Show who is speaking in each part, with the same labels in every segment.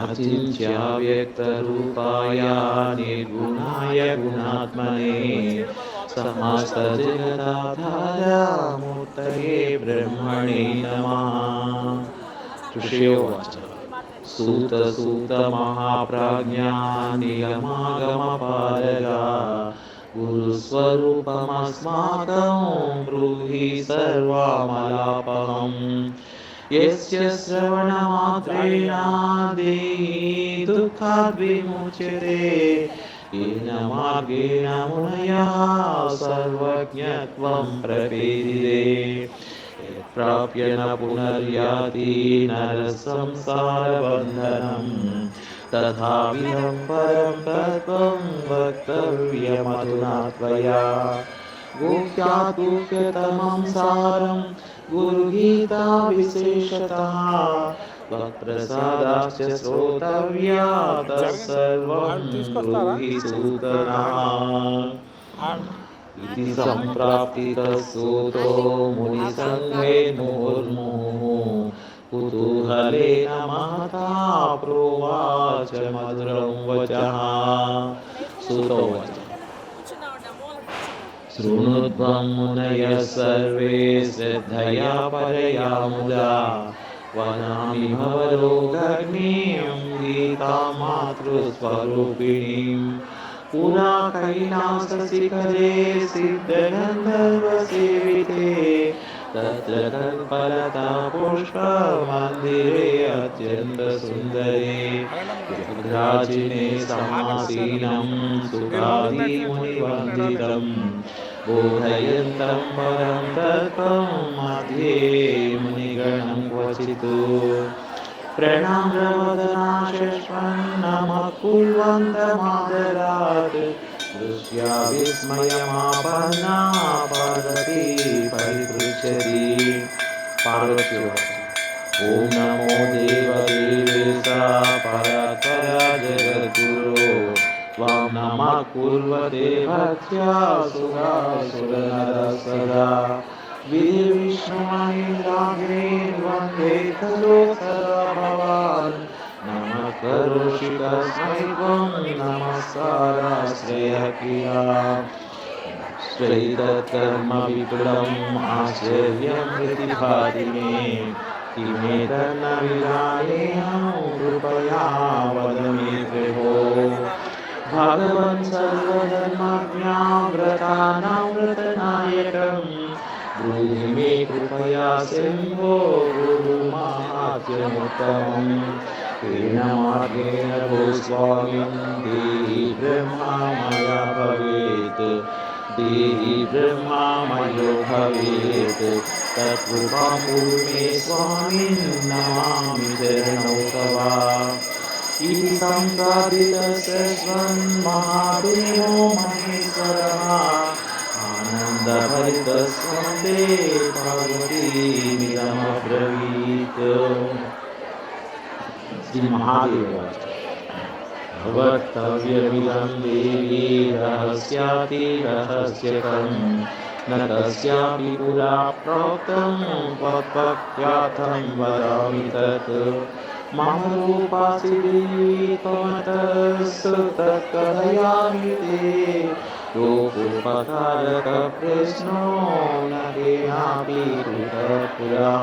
Speaker 1: अचिन्त्याव्यक्तरूपाय निर्गुणाय गुणात्मने समस्तजगदाधारामूर्तये ब्रह्मणे नमः ऋषयोवाच सूतसूतमहाप्राज्ञा नियमागमपारगा गुरुस्वरूपमस्माकं ब्रूहि सर्वामलापहम् यस्य श्रवणमात्रेण देहि दुःखाद् विमुच्यते येन मार्गेण मुनयः सर्वज्ञत्वं प्रपेदिरे प्राप्य न पुनर्याति नरसंसारबन्धनम् तथाविधं परं तत्त्वं वक्तव्यमधुना त्वया गुह्यातुह्यतमं सारं गुरुगीता विशेषतः त्वत्प्रसादाश्च श्रोतव्या तत्सर्वं ब्रूहि सूतना इति सम्प्राप्तितसूतो मुनिसङ्गे मुहुर्मुहुः कुतूहलेन महता प्रोवाच मधुरं वचः सुतोवच शृणुत्वं मुनयः सर्वे श्रद्धया परया मुदा। वदामि भवरोगग्निं गीतां मातृस्वरूपिणीं। पुरा कैलासशिखरे सिद्धगन्धर्वसेविते। तत्र तत्परता पुष्पमन्दिरे अत्यन्तसुन्दरे। व्याघ्राजिने समासीनं सुखादिमुनिवन्दितम् बोधयन्तं परं तत्त्वं मध्ये मुनिगणं क्वचित् प्रणाम्रवदनाशश्वन्नमः कुर्वन्तमादरात् दृष्ट्या विस्मयमापन्ना पार्वती परिपृच्छति पार्वत्योवाच ॐ नमो जगद्गुरो त्वां नमः कुर्वते भक्त्या सुरासुरनरसदा विष्णुमहेन्द्राग्रेन् वंदे खलु सदा भवान् नमः करोषि तस्मै त्वं नमस्काराश्रयः क्रिया श्रैतत्कर्म विपुलम् आश्चर्यं प्रतिभाति मे किमेतन्न विजानेऽहं भगवन् सर्वधर्मज्ञाव्रतानां व्रतनायकम् ब्रूहि मे कृपया सिंहो गुरुमाहात्म्यमुत्तमम् तेन मार्गेण भूस्वामिन् देहि ब्रह्मा मया भवेत् देहि ब्रह्मा मयो भवेत् तत्कृपां पूर्णे स्वामिन् नमामि चरणौ तवा सम्प्रापितस्य स्वन्महादेवो महेश्वरः आनन्दभरितस्वन्दे पार्वतीमिदमब्रवीत् श्रीमहादेवाच भवत्तव्यमिदं देवी रहस्यातिरहस्यकम् न कस्यापि पुरा प्रोक्तं त्वत्पक्ष्यार्थं वदामि तत्। मम रूपासि देवी त्वमतस्तु तत्कथयामि ते लोकोपकारकप्रश्नो न केनापि कृतः पुरा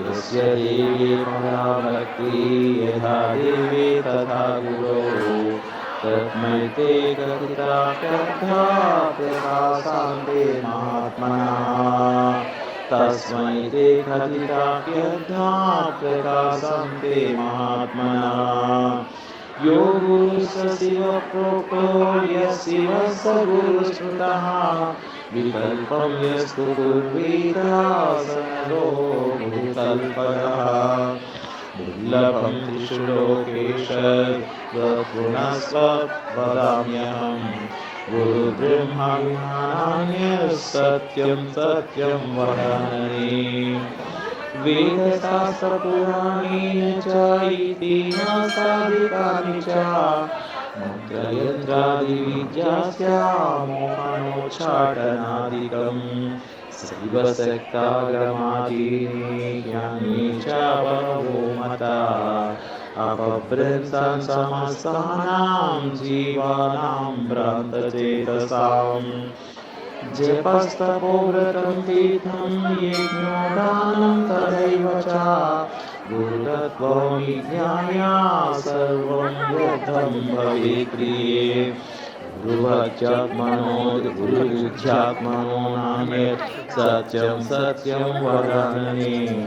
Speaker 1: यस्य देवे परा भक्तिः यथा देवे तथा गुरो। तस्मै ते कथिता श्रद्धा प्रकाशान्ते महात्मना तस्मै ते श्रद्धा प्रकाशान्ते महात्मना। यो गुरुः शिवप्रोक्तो यः शिवः स गुरुश्रुतः विकल्पं यस्तु भूतल्परः दुर्लभं त्रिषु लोकेशत्वगुणस्व वदाम्यहं गुरुब्रह्मा विहानान्यः सत्यं सत्यं वदामि वेदशास्त्रपुराणी च इतिहासादिकानि च। मन्त्रयन्त्रादिविद्यास्य मन्त्रयन्त्रादिविद्यास्यामोहनोच्चाटनादिकं शैवशक्तागमादीनि ज्ञानी च बहवो अपभ्रंशन् समस्तानां जीवानां भ्रान्तचेतसाम् जपस्तपोव्रतं तीर्थं यज्ञोदानं तथैव च। गुरुतत्त्वं विज्ञाया सर्वं व्यर्थं भविक्रिये। गुरुवच्यात्मनो गुरुयुज्यात्मनो नान्यत् सत्यं सत्यं वदामि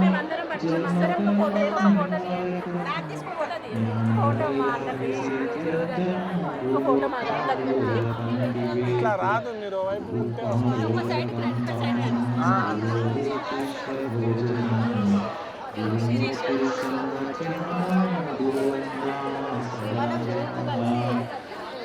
Speaker 2: మేమందరం పట్టుకొని వస్తారా ఒక ఫోటో ఆ ఫోటో బ్యాక్ తీసుకో ఫోటో తీయండి.
Speaker 3: ఇట్లా రాదు మీరు వైపు ఉంటే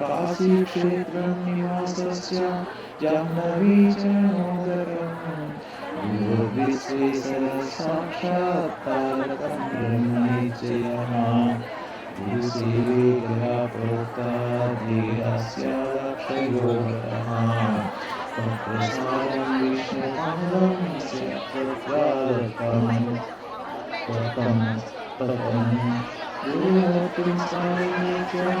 Speaker 1: काशीक्षेत्रं निवासस्य जाह्नवी च लक्षयोगतः तत्प्रसादं विष्णुपादं स्यत्तत्वादकम् ततं ततं गुरुमूर्तिं सायुज्यं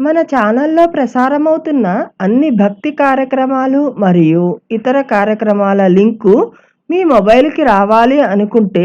Speaker 4: మన ఛానల్లో ప్రసారమవుతున్న అన్ని భక్తి కార్యక్రమాలు మరియు ఇతర కార్యక్రమాల లింకు మీ మొబైల్కి రావాలి అనుకుంటే